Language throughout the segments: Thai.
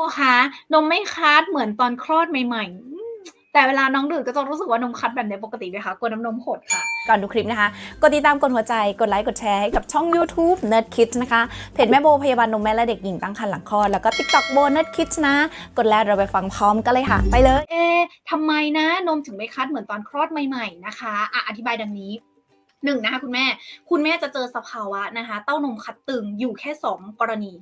โอ้คะนมไม่คัดเหมือนตอนคลอดใหม่ๆอืมแต่เวลาน้องดื่มก็จะรู้สึกว่านมคัดแบบนี้ปกติไหมคะกลัวน้ำนมหดค่ะ ก่อนดูคลิปนะคะ กดติดตามกดหัวใจ กดไลค์ กดแชร์ให้กับช่อง YouTube Nerd Kids นะคะ เพจแม่โบพยาบาลนมแม่และเด็กหญิงตั้งครรภ์หลังคลอด แล้วก็ TikTok โบ Nerd Kids นะ กดแล้วเราไปฟังพร้อมกันเลยค่ะ ไปเลย เอ๊ะทำไมนะนมถึงไม่คัดเหมือนตอนคลอดใหม่ ๆ นะคะอะอธิบายดังนี้ หนึ่งนะคะคุณแม่ คุณแม่จะเจอสภาวะนะคะ เต้านมคัดตึงอยู่แค่ 2 กรณี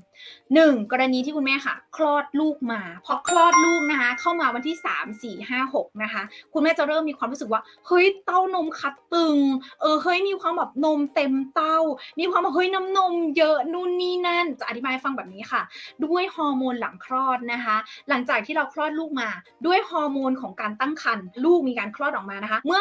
หนึ่งกรณีที่คุณแม่ค่ะ คลอดลูกมาพอคลอดลูกนะคะ เข้ามาวันที่ 3 4 5 6นะคะ คุณแม่จะเริ่มมีความรู้สึกว่าเฮ้ยเต้านมคัดตึง เออเฮ้ยมีความแบบนมเต็มเต้า มีความแบบเฮ้ยน้ำนมเยอะนู่นนี่นั่น จะอธิบายฟังแบบนี้ค่ะ ด้วยฮอร์โมนหลังคลอดนะคะ หลังจากที่เราคลอดลูกมา ด้วยฮอร์โมนของการตั้งครรภ์ลูกมีการคลอดออกมานะคะ เมื่อ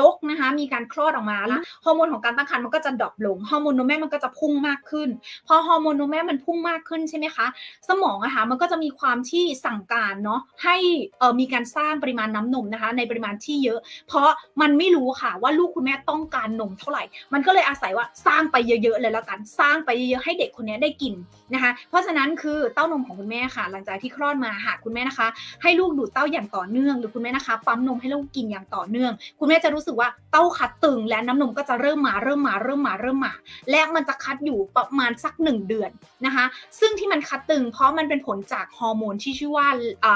ลกนะคะมีการคลอดออกมาแล้วฮอร์โมนของการตั้งครรภ์มันก็จะดรอปลงฮอร์โมนนมแม่มันก็จะพุ่งมากขึ้น พอฮอร์โมนนมแม่มันพุ่งมากขึ้นใช่ไหมคะ สมองอะคะมันก็จะมีความที่สั่งการเนาะให้เออมีการสร้างปริมาณน้ำนมนะคะ ในปริมาณที่เยอะ เพราะมันไม่รู้ค่ะว่าลูกคุณแม่ต้องการนมเท่าไหร่ มันก็เลยอาศัยว่าสร้างไปเยอะๆเลยแล้วกันสร้างไปเยอะๆให้เด็กคนนี้ได้กินนะคะ เพราะฉะนั้นคือเต้านมของคุณแม่ค่ะ หลังจากที่คลอดมาหากคุณแม่นะคะ ให้ลูกดูดเต้าอย่างต่อเนื่อง หรือคุณแม่นะคะปั๊มนมให้ลูกกินอย่างต่อเนื่อง คุณแม่จะรู้สึกว่าเต้าคัดตึงและน้ำนมก็จะเริ่มมาเริ่มมาเริ่มมาเริ่มมา และมันจะคัดอยู่ประมาณสักหนึ่งเดือนนะคะ ซึ่งที่มันคัดตึงเพราะมันเป็นผลจากฮอร์โมนที่ชื่อว่า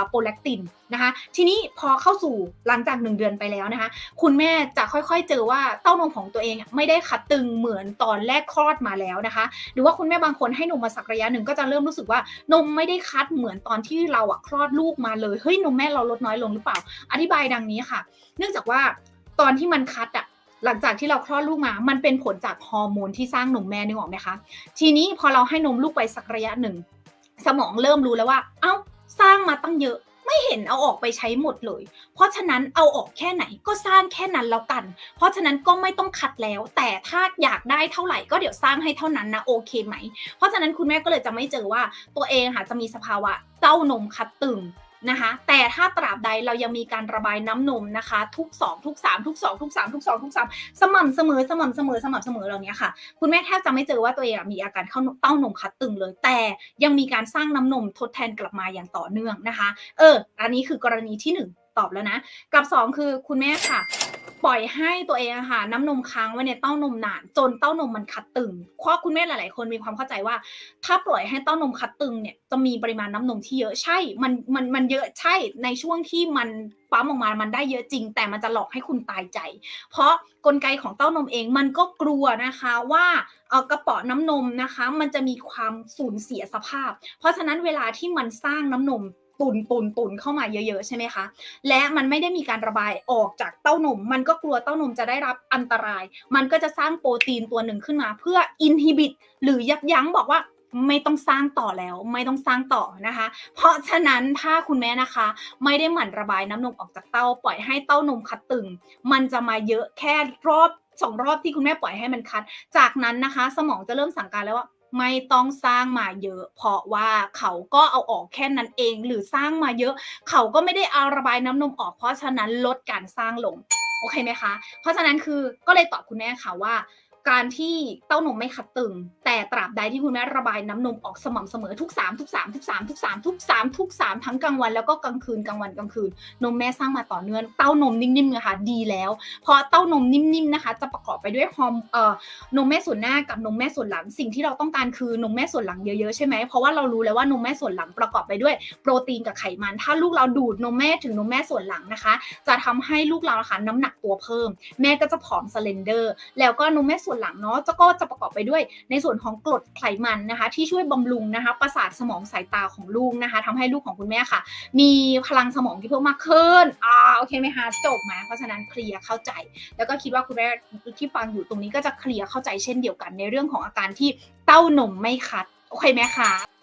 โปรแลคตินนะคะ ทีนี้พอเข้าสู่หลังจากหนึ่งเดือนไปแล้วนะคะ คุณแม่จะค่อยๆเจอว่าเต้านมของตัวเองไม่ได้คัดตึงเหมือนตอนแรกคลอดมาแล้วนะคะ หรือว่าคุณแม่บางคนให้นมมาสักระยะหนึ่งก็จะเริ่มรู้สึกว่านมไม่ได้คัดเหมือนตอนที่เราอะคลอดลูกมาเลยเฮ้ยนมแม่เราลดน้อยลงหรือเปล่า อธิบายดังนี้ค่ะ เนื่องจากว่าตอนที่มันคัดอะ หลังจากที่เราคลอดลูกมา มันเป็นผลจากฮอร์โมนที่สร้างนมแม่นึกออกไหมคะ ทีนี้พอเราให้นมลูกไปสักระยะหนึ่ง สมองเริ่มรู้แล้วว่า เอ้า สร้างมาตั้งเยอะ ไม่เห็นเอาออกไปใช้หมดเลย เพราะฉะนั้นเอาออกแค่ไหนก็สร้างแค่นั้นแล้วกัน เพราะฉะนั้นก็ไม่ต้องคัดแล้ว แต่ถ้าอยากได้เท่าไหร่ก็เดี๋ยวสร้างให้เท่านั้นนะโอเคไหม เพราะฉะนั้นคุณแม่ก็เลยจะไม่เจอว่าตัวเองค่ะจะมีสภาวะเต้านมคัดตึง นะคะ แต่ถ้าตราบใดเรายังมีการระบายน้ำนมนะคะ ทุก 2 ทุก 3 ทุก 2 ทุก 3 ทุก 2 ทุก 3 สม่ำเสมอสม่ำเสมอสม่ำเสมอเหล่านี้ค่ะ คุณแม่แทบจะไม่เจอว่าตัวเองมีอาการเข้าเต้านมคัดตึงเลย แต่ยังมีการสร้างน้ำนมทดแทนกลับมาอย่างต่อเนื่องนะคะ เออ อันนี้คือกรณีที่ 1 ตอบแล้วนะ กับ 2 คือคุณแม่ค่ะ ปล่อยให้ตัวเองอะค่ะน้ำนมค้างไว้ในเต้านมนาน จนเต้านมมันคัดตึงเพราะคุณแม่หลาย ๆ คนมีความเข้าใจว่า ถ้าปล่อยให้เต้านมคัดตึงเนี่ยจะมีปริมาณน้ำนมที่เยอะใช่ มันมันมันเยอะใช่ในช่วงที่มันปั๊มออกมามันได้เยอะจริง แต่มันจะหลอกให้คุณตายใจ เพราะกลไกของเต้านมเองมันก็กลัวนะคะว่าเออกระป๋อน้ำนมนะคะ มันจะมีความสูญเสียสภาพ เพราะฉะนั้นเวลาที่มันสร้างน้ำนม ตุนตุนตุนเข้ามาเยอะ ๆ ใช่ไหมคะ และมันไม่ได้มีการระบายออกจากเต้านม มันก็กลัวเต้านมจะได้รับอันตราย มันก็จะสร้างโปรตีนตัวหนึ่งขึ้นมา เพื่ออินฮิบิตหรือยับยั้งบอกว่าไม่ต้องสร้างต่อแล้วไม่ต้องสร้างต่อนะคะ เพราะฉะนั้นถ้าคุณแม่นะคะ ไม่ได้หมั่นระบายน้ำนมออกจากเต้า ปล่อยให้เต้านมคัดตึง มันจะมาเยอะแค่รอบสองรอบที่คุณแม่ปล่อยให้มันคัด จากนั้นนะคะ สมองจะเริ่มสั่งการแล้วว่า ไม่ต้องสร้างมาเยอะ เพราะว่าเขาก็เอาออกแค่นั้นเอง หรือสร้างมาเยอะ เขาก็ไม่ได้เอาระบายน้ำนมออก เพราะฉะนั้นลดการสร้างลง โอเคไหมคะ เพราะฉะนั้นคือก็เลยตอบคุณแม่ค่ะว่า การที่เต้านมไม่คัดตึง แต่ตราบใดที่คุณแม่ระบายน้ำนมออกสม่ำเสมอทุก3ทุก3ทุก3ทุก3ทุก3ทุก3ทั้งกลางวันแล้วก็กลางคืนกลางวันกลางคืน นมแม่สร้างมาต่อเนื่องเต้านมนิ่มๆนะคะดีแล้วเพราะเต้านมนิ่มๆนะคะ จะประกอบไปด้วยฮอร์โมนเอ่อนมแม่ส่วนหน้ากับนมแม่ส่วนหลัง สิ่งที่เราต้องการคือนมแม่ส่วนหลังเยอะๆใช่ไหมเพราะว่าเรารู้แล้วว่านมแม่ส่วนหลังประกอบไปด้วย โปรตีนกับไขมัน ถ้าลูกเราดูดนมแม่ถึงนมแม่ส่วนหลังนะคะ จะทำให้ลูกเรานะคะน้ำหนักตัวเพิ่ม แม่ก็จะผอมสเลนเดอร์ แล้วก็นมแม่ส่วนหลังเนาะจะก็จะประกอบไปด้วยในส่วนของกรดไขมันนะคะ ที่ช่วยบำรุงนะคะประสาทสมองสายตาของลูกนะคะทำให้ลูกของคุณแม่ค่ะ มีพลังสมองที่เพิ่มมากขึ้นอ่าโอเคไหมคะจบไหมเพราะฉะนั้นเคลียร์เข้าใจ แล้วก็คิดว่าคุณแม่ที่ฟังอยู่ตรงนี้ก็จะเคลียร์เข้าใจเช่นเดียวกันในเรื่องของอาการที่เต้านมไม่คัด โอเคไหมคะ